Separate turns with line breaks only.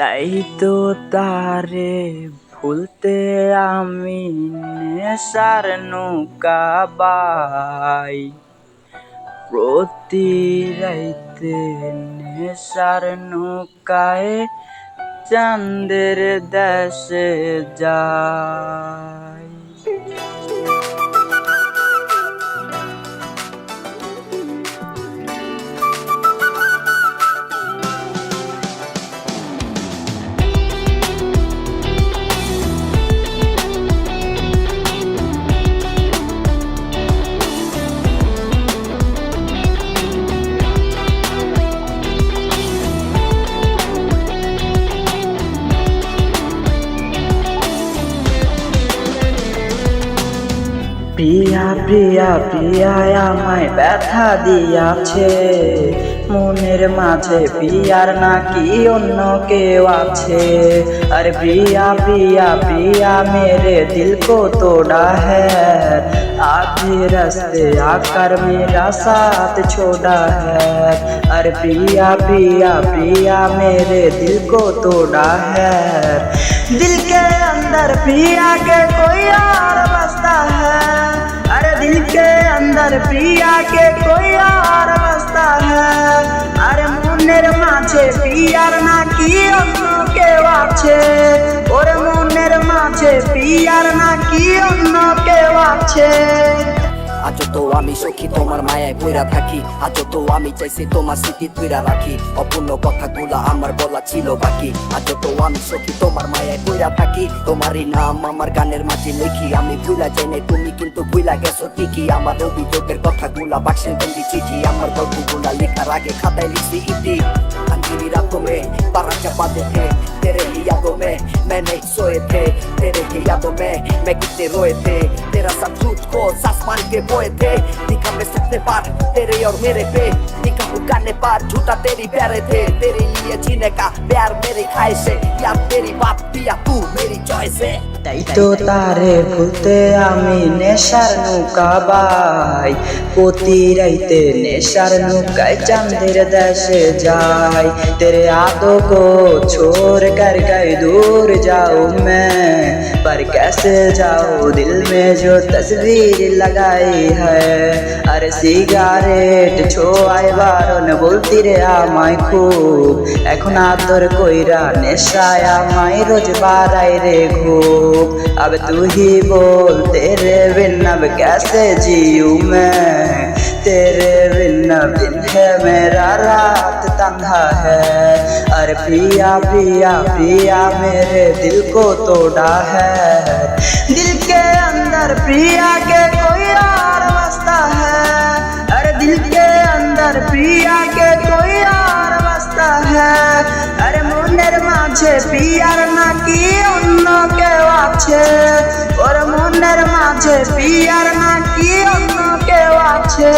তাই তো তারে ভুলতে আমি নেশার নৌকা বাই। প্রতি রাইতে নেশার নৌকায় চান্দের দেশে যাই। প্রিয়া প্রিয়া প্রিয়া আমায় ব্যথা দিয়াছে মনের মাঝে প্রিয়ার নাকি অন্য কেউ আছে আরে প্রিয়া প্রিয়া প্রিয়া মেরে দিল को तोड़ा है आधे रास्ते आकर मेरा साथ छोड़ा है अरे प्रिया प्रिया प्रिया मेरे दिल को तोड़ा है दिल के अंदर प्रिया के कोई और আর প্রিয়াকে কইয়া আর বস্তা আর মনের মাঝে প্রিয়ার নাকি অন্য কেউ আছে? ওর মনের মাঝে প্রিয়ার নাকি অন্য কেউ আছে?
আজ তো আমি সখী, তোমার মায়ায় পইরা থাকি। আজ তো আমি চাইছি তোমার স্মৃতি তুইরা রাখি। অপূর্ণ কথাগুলা আমার বলা ছিল বাকি। আজ তো আমি সখী, তোমার মায়ায় পইরা থাকি। তোমারই নাম আমার গানের মাঝে লিখি। আমি ভুলা জেনে তুমি কিন্তু ভুলা গেছো ঠিকই। আমার অভিযোগের কথাগুলা বাক্সের বন্দি চিঠি। আমার গল্পগুলা লেখার আগে খাতায় লিখছি ইতি। আঞ্জিরি রাত পারা চাপা দেখে। में मैं नहीं सोए थे तेरे की यादों में मैं कितने रोए थे तेरा सब झूठ को सास मान के बोए थे दिखा मैं सपने पार तेरे और मेरे पे दिखा उगाने पार झूठा तेरी प्यारे थे तेरे लिए जीने का प्यार मेरी ख्वाहिश है यार तेरी बात पिया तू मेरी चॉइस है
তো তারে ভুলতে আমি নেশার নৌকা বাই প্রতি রাইতে নেশার নৌকায় চাঁদের দেশে যাই তেরে आदों को छोड़ कर गए दूर जाऊं मैं पर कैसे जाऊं दिल में जो तस्वीर लगाई है अरे সিগারেট ছোঁয়ায় বারণ বলতি রে আমায় খুব এখন আদর কইরা নেশায় আমায় রোজ বাড়াই রে ঘুম अब तू ही बोल तेरे बिन अब कैसे जीऊं मैं तेरे बिन अब दिन है मेरा रात तन्हा है अरे पिया पिया पिया मेरे दिल को तोड़ा है दिल के अंदर प्रिया के कोई और बसता है अरे दिल के अंदर प्रिया के कोई और बसता है আরে মনের মাঝে পিয়ার নাকি অন্য কেউ পিয়ার নাকি অন্য কেউ আছে?